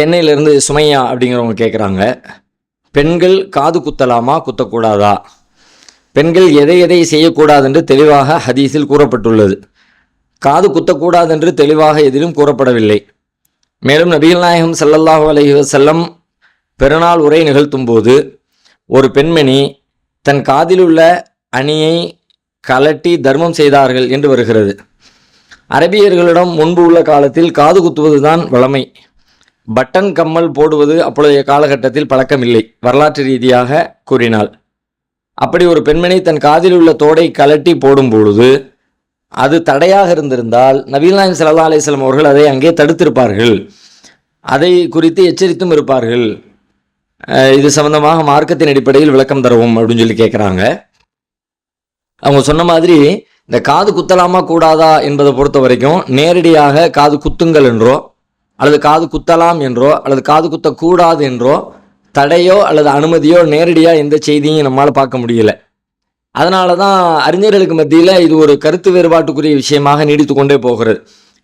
சென்னையிலேருந்து சுமையா அப்படிங்கிறவங்க கேட்குறாங்க பெண்கள் காது குத்தலாமா குத்தக்கூடாதா? பெண்கள் எதை எதை செய்யக்கூடாது என்று தெளிவாக ஹதீஸில் கூறப்பட்டுள்ளது. காது குத்தக்கூடாது என்று தெளிவாக எதிலும் கூறப்படவில்லை. மேலும் நபிகள் நாயகம் சல்லல்லாஹு அலஹி வசல்லம் பெருநாள் உரை நிகழ்த்தும்போது ஒரு பெண்மணி தன் காதில் உள்ள அணியை கலட்டி தர்மம் செய்தார்கள் என்று வருகிறது. அரபியர்களிடம் முன்பு உள்ள காலத்தில் காது குத்துவதுதான் வழமை பட்டன் கம்மல் போடுவது அப்பொழுதைய காலகட்டத்தில் பழக்கமில்லை. வரலாற்று ரீதியாக கூறினாள். அப்படி ஒரு பெண்மணி தன் காதில் உள்ள தோடை கலட்டி போடும் பொழுது அது தடையாக இருந்திருந்தால் நபீல் நாயம் சல்லா அலிஸ்லாம் அவர்கள் அதை அங்கே தடுத்திருப்பார்கள். அதை குறித்து எச்சரித்தும் இருப்பார்கள். இது சம்பந்தமாக மார்க்கத்தின் அடிப்படையில் விளக்கம் தருவோம் அப்படின்னு சொல்லி கேட்குறாங்க. அவங்க சொன்ன மாதிரி இந்த காது குத்தலாமா கூடாதா என்பதை பொறுத்த வரைக்கும் நேரடியாக காது குத்துங்கள் என்றோ அல்லது காது குத்தலாம் என்றோ அல்லது காது குத்தக்கூடாது என்றோ தடையோ அல்லது அனுமதியோ நேரடியாக எந்த செய்தியும் நம்மளால் பார்க்க முடியல. அதனால தான் அறிஞர்களுக்கு மத்தியில் இது ஒரு கருத்து வேறுபாட்டுக்குரிய விஷயமாக நீடித்து கொண்டே போகிறது.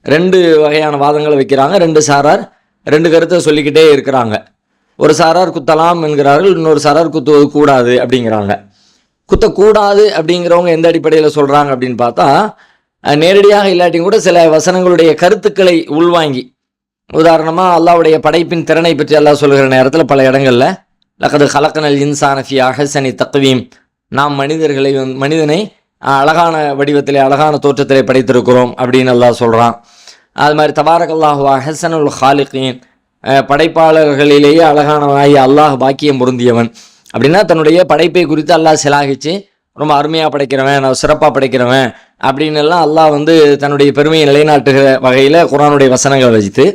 ரெண்டு வகையான வாதங்களை வைக்கிறாங்க. ரெண்டு சாரார் ரெண்டு கருத்தை சொல்லிக்கிட்டே இருக்கிறாங்க. ஒரு சாரார் குத்தலாம் என்கிறார்கள் இன்னொரு சாரார் குத்துவது கூடாது அப்படிங்கிறாங்க. குத்தக்கூடாது அப்படிங்கிறவங்க எந்த அடிப்படையில் சொல்கிறாங்க அப்படின்னு பார்த்தா நேரடியாக இல்லாட்டியும் கூட சில வசனங்களுடைய கருத்துக்களை உள்வாங்கி உதாரணமாக அல்லாவுடைய படைப்பின் திறனை பற்றி அல்லாஹ் சொல்கிற நேரத்தில் பல இடங்களில் லக்கது ஹலக்கனல் இன்சானஃபி அஹசனி தக்வீம். நாம் மனிதர்களை மனிதனை அழகான வடிவத்திலே அழகான தோற்றத்திலே படைத்திருக்கிறோம் அப்படின்னு எல்லாம் சொல்கிறான் அது மாதிரி தபாரக் அஹசனுல் ஹாலிகின். படைப்பாளர்களிலேயே அழகானவனாகி அல்லாஹ் பாக்கியம் பொருந்தியவன். அப்படின்னா தன்னுடைய படைப்பை குறித்து அல்லாஹ் சிலாகிச்சு ரொம்ப அருமையாக படைக்கிறவன் நான் சிறப்பாக படைக்கிறவன் அப்படின்னு எல்லாம் அல்லாஹ் வந்து தன்னுடைய பெருமையை நிலைநாட்டுகிற வகையில் குரானுடைய வசனங்களை வச்சுட்டு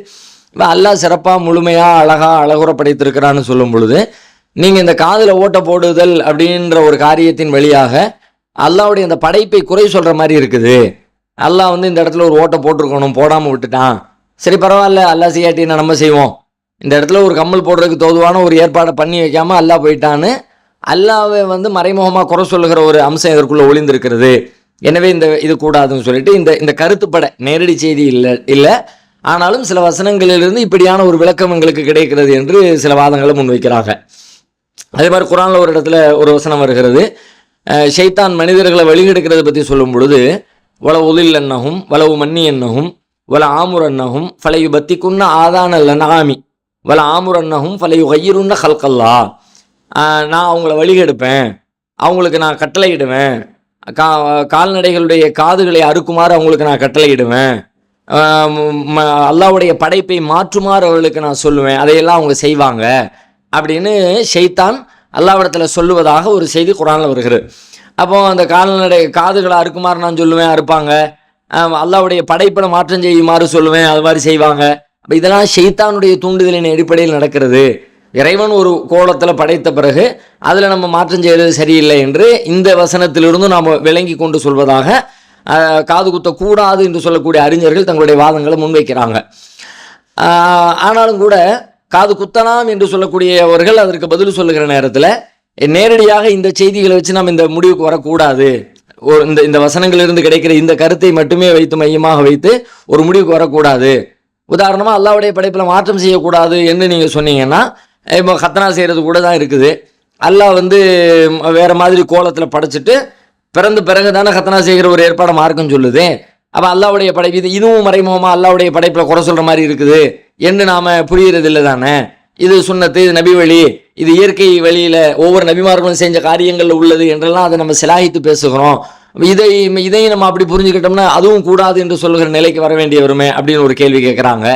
இப்போ அல்லாஹ் சிறப்பாக முழுமையாக அழகாக அழகுற படைத்திருக்கிறான்னு சொல்லும் பொழுது நீங்கள் இந்த காதில் ஓட்ட போடுதல் அப்படின்ற ஒரு காரியத்தின் வழியாக அல்லாவுடைய அந்த படைப்பை குறை சொல்கிற மாதிரி இருக்குது. அல்லாஹ் வந்து இந்த இடத்துல ஒரு ஓட்டை போட்டிருக்கணும் போடாமல் விட்டுட்டான். சரி பரவாயில்ல அல்லாஹ் செய்யாட்டினா நம்ம செய்வோம். இந்த இடத்துல ஒரு கம்மல் போடுறதுக்கு தோதுவான ஒரு ஏற்பாடை பண்ணி வைக்காமல் அல்லாஹ் போயிட்டான்னு அல்லாவை வந்து மறைமுகமாக குறை சொல்லுகிற ஒரு அம்சம் இதற்குள்ளே ஒளிந்திருக்கிறது. எனவே இந்த இது கூடாதுன்னு சொல்லிட்டு இந்த இந்த கருத்துப்பட நேரடி செய்தி இல்லை இல்லை. ஆனாலும் சில வசனங்களிலிருந்து இப்படியான ஒரு விளக்கம் எங்களுக்கு கிடைக்கிறது என்று சில வாதங்களை முன்வைக்கிறாங்க. அதே மாதிரி குரானில் ஒரு இடத்துல ஒரு வசனம் வருகிறது. ஷைத்தான் மனிதர்களை வழிகெடுக்கிறத பற்றி சொல்லும் பொழுது வள உதில் என்னகும் வளவு மன்னி என்னகும் வல ஆமுர் அன்னகும் ஃபலையு பத்திக்குன்ன ஆதான லனாமி வல ஆமுர் அன்னகும் ஃபலையு கையிருன்ன ஹல்கல்லா நான் அவங்கள வழிகெடுப்பேன் அவங்களுக்கு நான் கட்டளையிடுவேன் கா கால்நடைகளுடைய காதுகளை அறுக்குமாறு அவங்களுக்கு நான் கட்டளையிடுவேன். அல்லாவுடைய படைப்பை மாற்றுமாறு அவர்களுக்கு நான் சொல்லுவேன். அதையெல்லாம் அவங்க செய்வாங்க. அப்படின்னு ஷெய்தான் அல்லாவிடத்தில் சொல்லுவதாக ஒரு செய்தி குரானில் வருகிறது. அப்போ அந்த கால்நடை காதுகளை அறுக்குமாறு நான் சொல்லுவேன் அறுப்பாங்க. அல்லாவுடைய படைப்பில் படைப்பை மாற்றம் செய்யுமாறு சொல்லுவேன் அது மாதிரி செய்வாங்க. அப்போ இதெல்லாம் ஷைத்தானுடைய தூண்டுதலின் அடிப்படையில் நடக்கிறது. இறைவன் ஒரு கோலத்தில் படைத்த பிறகு அதில் நம்ம மாற்றம் செய்வது சரியில்லை என்று இந்த வசனத்திலிருந்து நாம் விளங்கி கொண்டு சொல்வதாக காது குத்தக்கூடாது என்று சொல்லக்கூடிய அறிஞர்கள் தங்களுடைய வாதங்களை முன்வைக்கிறாங்க. ஆனாலும் கூட காது குத்தலாம் என்று சொல்லக்கூடியவர்கள் அதற்கு பதில் சொல்லுகிற நேரத்தில் நேரடியாக இந்த செய்திகளை வச்சு நாம் இந்த முடிவுக்கு வரக்கூடாது. ஒரு இந்த இந்த வசனங்களிலிருந்து கிடைக்கிற இந்த கருத்தை மட்டுமே வைத்து மையமாக வைத்து ஒரு முடிவுக்கு வரக்கூடாது. உதாரணமாக அல்லாவுடைய படைப்பில் மாற்றம் செய்யக்கூடாது என்று நீங்கள் சொன்னீங்கன்னா இப்போ கத்தனா செய்கிறது கூட தான் இருக்குது. அல்லாஹ் வந்து வேறு மாதிரி கோலத்தில் படைச்சிட்டு பிறந்த பிறகு தானே கத்தனா செய்கிற ஒரு ஏற்பாடு மார்க்கம் சொல்லுது. அப்போ அல்லாவுடைய படைப்பு இது இதுவும் மறைமுகமாக அல்லாவுடைய படைப்பில் குறை சொல்கிற மாதிரி இருக்குது. என்று நாம் புரிகிறது இல்லை தானே? இது சுண்ணத்து இது நபி வழி இது இயற்கை வழியில் ஒவ்வொரு நபிமார்களும் செஞ்ச காரியங்களில் உள்ளது என்றெல்லாம் அதை நம்ம சிலாகித்து பேசுகிறோம். இதை இதையும் நம்ம அப்படி புரிஞ்சுக்கிட்டோம்னா அதுவும் கூடாது என்று சொல்லுகிற நிலைக்கு வர வேண்டிய வருமே அப்படின்னு ஒரு கேள்வி கேட்குறாங்க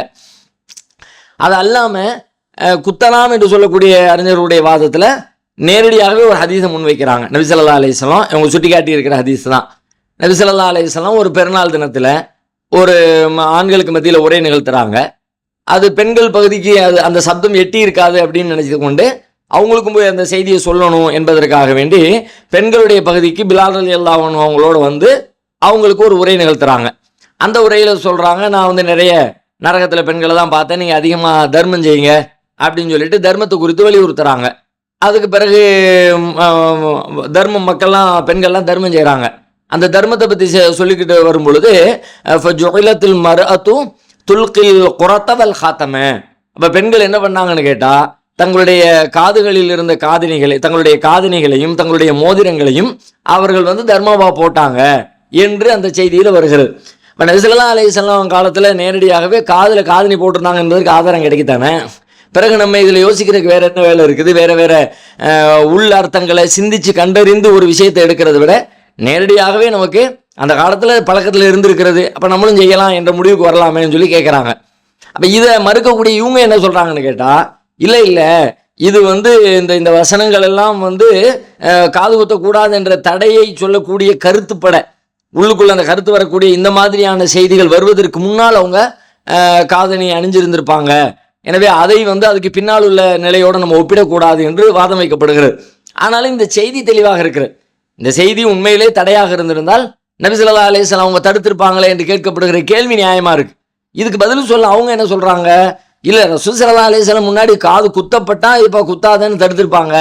அது அல்லாமல் குத்தலாம் என்று சொல்லக்கூடிய அறிஞர்களுடைய வாதத்தில் நேரடியாகவே ஒரு ஹதீஸை முன்வைக்கிறாங்க. நபிசல்லா அலையம் இவங்க சுட்டிக்காட்டி இருக்கிற ஹதீஸ் தான். நபிசல்லா அலையம் ஒரு பெருநாள் தினத்தில் ஒரு ம- ஆண்களுக்கு மத்தியில் உரை நிகழ்த்துறாங்க. அது பெண்கள் பகுதிக்கு அது அந்த சப்தம் எட்டி இருக்காது அப்படின்னு நினைச்சு கொண்டு அவங்களுக்கும் போய் அந்த செய்தியை சொல்லணும் என்பதற்காக வேண்டி பெண்களுடைய பகுதிக்கு பிலால் அலி அவங்களோட வந்து அவங்களுக்கு ஒரு உரை நிகழ்த்துறாங்க. அந்த உரையில் சொல்கிறாங்க நான் வந்து நிறைய நரகத்தில் பெண்களை தான் பார்த்தேன். நீங்கள் அதிகமாக தர்மம் செய்யுங்க. அப்படின்னு சொல்லிட்டு தர்மத்தை குறித்து வலியுறுத்துறாங்க. அதுக்கு பிறகு தர்மம் மக்கள்லாம் பெண்கள்லாம் தர்மம் செய்கிறாங்க அந்த தர்மத்தை பற்றி சொல்லிக்கிட்டு வரும்பொழுது ஜொகிலத்தில் மறு அத்தும் துல்கில் குரத்தவல் ஹாத்தம. அப்போ பெண்கள் என்ன பண்ணாங்கன்னு கேட்டால் தங்களுடைய காதுகளில் இருந்த காதினிகளை தங்களுடைய காதினிகளையும் தங்களுடைய மோதிரங்களையும் அவர்கள் வந்து தர்மபா போட்டாங்க என்று அந்த செய்தியில் வருகிறது. இப்போ நபிசல்லா அலையம் காலத்தில் நேரடியாகவே காதில் காதினி போட்டிருந்தாங்க என்பதற்கு ஆதாரம் கிடைக்குதானே பிறகு நம்ம இதில் யோசிக்கிறதுக்கு வேறு என்ன வேலை இருக்குது? வேறு வேறு உள் அர்த்தங்களை சிந்திச்சு கண்டறிந்து ஒரு விஷயத்தை எடுக்கிறத விட நேரடியாகவே நமக்கு அந்த காலத்தில் பழக்கத்தில் இருந்திருக்கிறது. அப்போ நம்மளும் செய்யலாம் என்ற முடிவுக்கு வரலாமேன்னு சொல்லி கேட்குறாங்க அப்போ இதை மறுக்கக்கூடிய இவங்க என்ன சொல்கிறாங்கன்னு கேட்டால் இல்லை இல்லை இது வந்து இந்த இந்த வசனங்கள் எல்லாம் வந்து காது குத்தக்கூடாது என்ற தடையை சொல்லக்கூடிய கருத்துப்பட உள்ளுக்குள்ள அந்த கருத்து வரக்கூடிய இந்த மாதிரியான செய்திகள் வருவதற்கு முன்னால் அவங்க காதணி அணிஞ்சிருந்திருப்பாங்க. எனவே அதை வந்து அதுக்கு பின்னால் உள்ள நிலையோடு நம்ம ஒப்பிடக்கூடாது என்று வாதம் வைக்கப்படுகிறது. ஆனாலும் இந்த செய்தி தெளிவாக இருக்கிறது. இந்த செய்தி உண்மையிலே தடையாக இருந்திருந்தால் நபிசல்லா அலிஸ்லாம் அவங்க தடுத்திருப்பாங்களே என்று கேட்கப்படுகிற கேள்வி நியாயமாக இருக்கு. இதுக்கு பதில் சொல்ல அவங்க என்ன சொல்கிறாங்க இல்லை ரசூல் சல்லா முன்னாடி காது குத்தப்பட்டா இப்போ குத்தாதன்னு தடுத்திருப்பாங்க.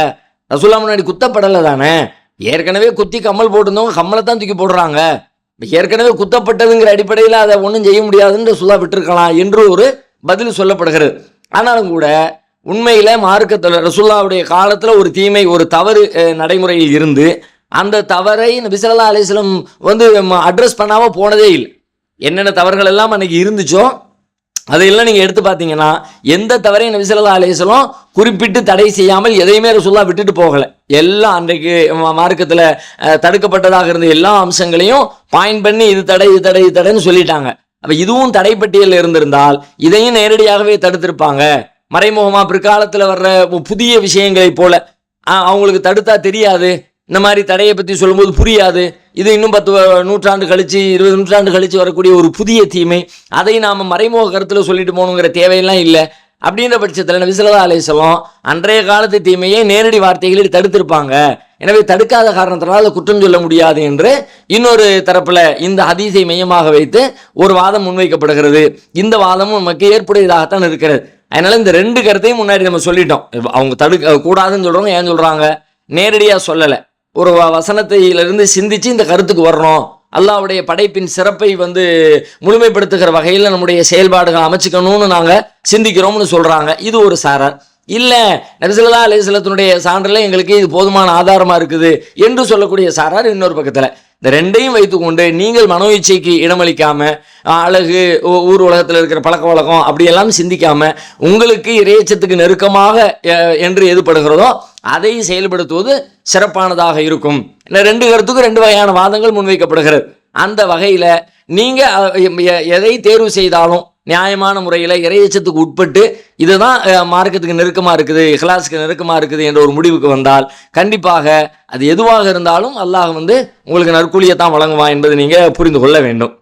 ரசூல்லா முன்னாடி குத்தப்படலை தானே? ஏற்கனவே குத்தி கம்மல் போட்டிருந்தவங்க கம்மலை தான் தூக்கி போடுறாங்க. ஏற்கனவே குத்தப்பட்டதுங்கிற அடிப்படையில் அதை ஒன்றும் செய்ய முடியாதுன்னு சொல்லா விட்டுருக்கலாம் என்று ஒரு பதில் சொல்லப்படுகிறது. ஆனாலும் கூட உண்மையில் மார்க்கத்தில் ரசுல்லாவுடைய காலத்தில் ஒரு தீமை ஒரு தவறு நடைமுறையில் இருந்து அந்த தவறை நபிசல்லா அலிஸ்லம் வந்து அட்ரஸ் பண்ணாமல் போனதே இல்லை. என்னென்ன தவறுகள் எல்லாம் அன்றைக்கி இருந்துச்சோ அதையெல்லாம் நீங்கள் எடுத்து பார்த்தீங்கன்னா எந்த தவறையும் நபிசல்லா அலிஸ்லம் குறிப்பிட்டு தடை செய்யாமல் எதையுமே ரசுல்லா விட்டுட்டு போகலை. எல்லாம் அன்றைக்கு மார்க்கத்தில் தடுக்கப்பட்டதாக இருந்த எல்லா அம்சங்களையும் பாயிண்ட் பண்ணி இது தடை இது தடை இது தடைன்னு சொல்லிட்டாங்க. அப்போ இதுவும் தடைப்பட்டியலில் இருந்திருந்தால் இதையும் நேரடியாகவே தடுத்திருப்பாங்க. மறைமுகமா பிற்காலத்தில் வர்ற புதிய விஷயங்களைப் போல. அவங்களுக்கு தடுத்தா தெரியாது. இந்த மாதிரி தடையை பற்றி சொல்லும்போது புரியாது. இது இன்னும் பத்து நூற்றாண்டு கழிச்சு இருபது நூற்றாண்டு கழிச்சு வரக்கூடிய ஒரு புதிய தீமை. அதை நாம் மறைமுக கருத்தில் சொல்லிட்டு போகணுங்கிற தேவையெல்லாம் இல்லை. அப்படின்ற பட்சத்தில் நபிசல்லா அலிஸ்லாம் அன்றைய காலத்து தீமையை நேரடி வார்த்தைகளில் தடுத்திருப்பாங்க. எனவே தடுக்காத காரணத்தினால் அதை குற்றம் சொல்ல முடியாது என்று இன்னொரு தரப்பில் இந்த ஹதீஸை மையமாக வைத்து ஒரு வாதம் முன்வைக்கப்படுகிறது. இந்த வாதமும் நமக்கு ஏற்புடையதாகத்தான் இருக்கிறது. அதனால இந்த ரெண்டு கருத்தையும் முன்னாடி நம்ம சொல்லிட்டோம். அவங்க தடுக்க கூடாதுன்னு சொல்கிறவங்க ஏன் சொல்கிறாங்க நேரடியாக சொல்லலை. ஒரு வ- வசனத்திலிருந்து சிந்திச்சு இந்த கருத்துக்கு வரணும். அல்லாவுடைய படைப்பின் சிறப்பை வந்து முழுமைப்படுத்துகிற வகையில் நம்முடைய செயல்பாடுகளை அமைச்சுக்கணும்னு நாங்கள் சிந்திக்கிறோம்னு சொல்கிறாங்க இது ஒரு சாரார் இல்லை நபிசல்லா அலிஸ்லத்தினுடைய சான்றில் எங்களுக்கு இது போதுமான ஆதாரமாக இருக்குது என்று சொல்லக்கூடிய சாரார் இன்னொரு பக்கத்தில். இந்த ரெண்டையும் வைத்துக்கொண்டு நீங்கள் மனோ இச்சைக்கு இடமளிக்காமல் அழகு ஊ- ஊர் உலகத்தில் இருக்கிற பழக்க வழக்கம் அப்படியெல்லாம் சிந்திக்காம உங்களுக்கு இறையச்சத்துக்கு நெருக்கமாக என்று எதுப்படுகிறதோ அதை செயல்படுத்துவது சிறப்பானதாக இருக்கும். இந்த ரெண்டு கருத்துக்கும் ரெண்டு வகையான வாதங்கள் முன்வைக்கப்படுகிறது. அந்த வகையில் நீங்கள் எதை தேர்வு செய்தாலும் நியாயமான முறையில் இறையச்சத்துக்கு உட்பட்டு இதுதான் மார்க்கத்துக்கு நெருக்கமாக இருக்குது இஹ்லாஸுக்கு நெருக்கமாக இருக்குது என்ற ஒரு முடிவுக்கு வந்தால் கண்டிப்பாக அது எதுவாக இருந்தாலும் அல்லாஹ் வந்து உங்களுக்கு நற்கூலியை தான் வழங்குவான் என்பதை நீங்கள் புரிந்து கொள்ள வேண்டும்.